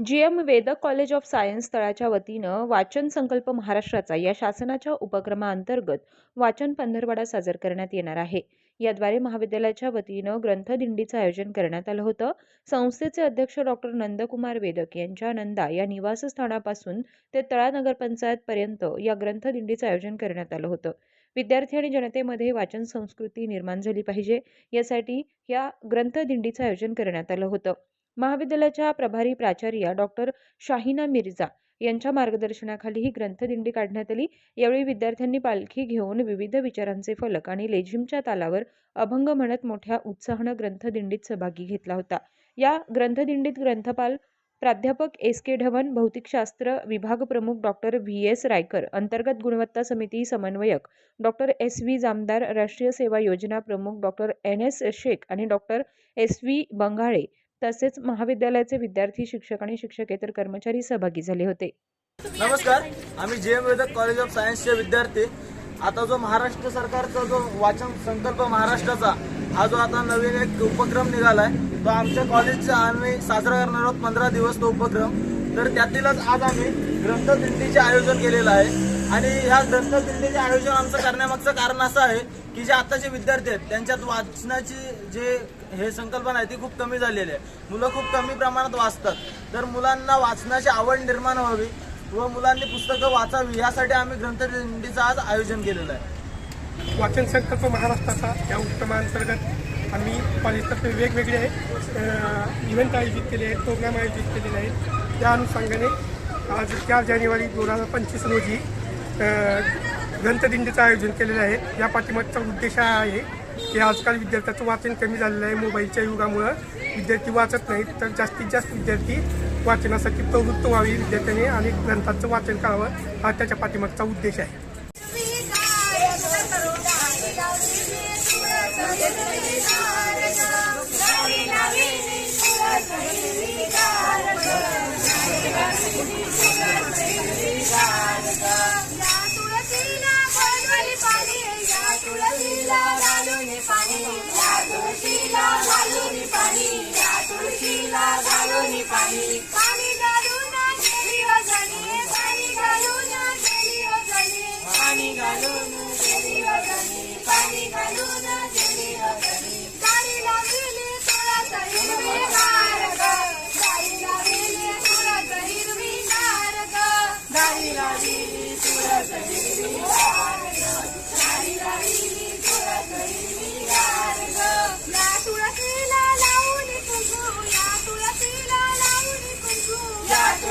G M Vedak college of science तळाच्या वतीनं वाचन संकल्प महाराष्ट्राचा या शासनाच्या उपक्रमाअंतर्गत वाचन पंधरवडा साजर करण्यात येणार आहे. याद्वारे महाविद्यालयाच्या वतीनं ग्रंथदिंडीचं आयोजन करण्यात आलं होतं. संस्थेचे अध्यक्ष डॉक्टर नंदकुमार वेदक यांच्या नंदा या निवासस्थानापासून ते तळा नगरपंचायतपर्यंत या ग्रंथदिंडीचं आयोजन करण्यात आलं होतं. विद्यार्थी आणि जनतेमध्ये वाचन संस्कृती निर्माण झाली पाहिजे. यासाठी या ग्रंथदिंडीचं आयोजन करण्यात आलं होतं. महाविद्यालयाच्या प्रभारी प्राचार्या डॉक्टर शाहिना मिर्झा यांच्या मार्गदर्शनाखाली ही ग्रंथदिंडी काढण्यात आली. यावेळी विद्यार्थ्यांनी पालखी घेऊन विविध विचारांचे फलक आणि लेझिमच्या तालावर अभंग म्हणत मोठ्या उत्साहानं ग्रंथदिंडीत सहभागी घेतला होता. या ग्रंथदिंडीत ग्रंथपाल प्राध्यापक एस के ढवन भौतिकशास्त्र विभाग प्रमुख डॉक्टर व्ही एस रायकर अंतर्गत गुणवत्ता समिती समन्वयक डॉक्टर एस व्ही जामदार राष्ट्रीय सेवा योजना प्रमुख डॉक्टर एन एस शेख आणि डॉक्टर एस व्ही बंगाळे तसेच महाविद्यालयाचे विद्यार्थी शिक्षक आणि शिक्षकेतर कर्मचारी सहभागी झाले होते. नमस्कार आम्ही जे एम वेदक कॉलेज ऑफ सायन्सचे विद्यार्थी. आता जो महाराष्ट्र सरकारचा जो वाचन संकल्प महाराष्ट्राचा हा जो आता नवीन एक उपक्रम निघाला आहे तो आमच्या कॉलेजचा आम्ही साजरा करणार आहोत पंधरा दिवस तो उपक्रम. तर त्यातीलच आज आम्ही ग्रंथदिंडीचे आयोजन केलेलं आहे. आणि ह्या ग्रंथदिंडीचे आयोजन आमचं करण्यामागचं कारण असं आहे की जे आताचे विद्यार्थी आहेत त्यांच्यात वाचनाची जे हे संकल्पना आहे ती खूप कमी झालेली आहे. मुलं खूप कमी प्रमाणात वाचतात. तर मुलांना वाचनाची आवड निर्माण व्हावी व मुलांनी पुस्तकं वाचावी यासाठी आम्ही ग्रंथदिंडीचं आज आयोजन केलेलं आहे. वाचन संकल्प महाराष्ट्राचा या उपक्रमाअंतर्गत आम्ही कॉलेजतर्फे वेगवेगळे इव्हेंट आयोजित केले आहेत प्रोग्राम आयोजित केलेले आहेत. त्या अनुषंगाने आज चार जानेवारी दोन हजार पंचवीस रोजी ग्रंथदिंडीचं आयोजन केलेलं आहे. या पाठिंबाचा उद्देश हा आहे की आजकाल विद्यार्थ्याचं वाचन कमी झालेलं आहे. मोबाईलच्या युगामुळं विद्यार्थी वाचत नाहीत तर जास्तीत जास्त विद्यार्थी वाचनासाठी प्रवृत्त व्हावी. विद्यार्थ्याने आणि ग्रंथांचं वाचन करावं हा त्याच्या पाठिंबाचा उद्देश आहे. पाणी या तुळशीला घालून पाणी या तुळशीला घालून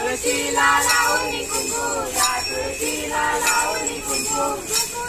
तुळशीला लावून कुंकू या तुळशीला लावून कुंकू.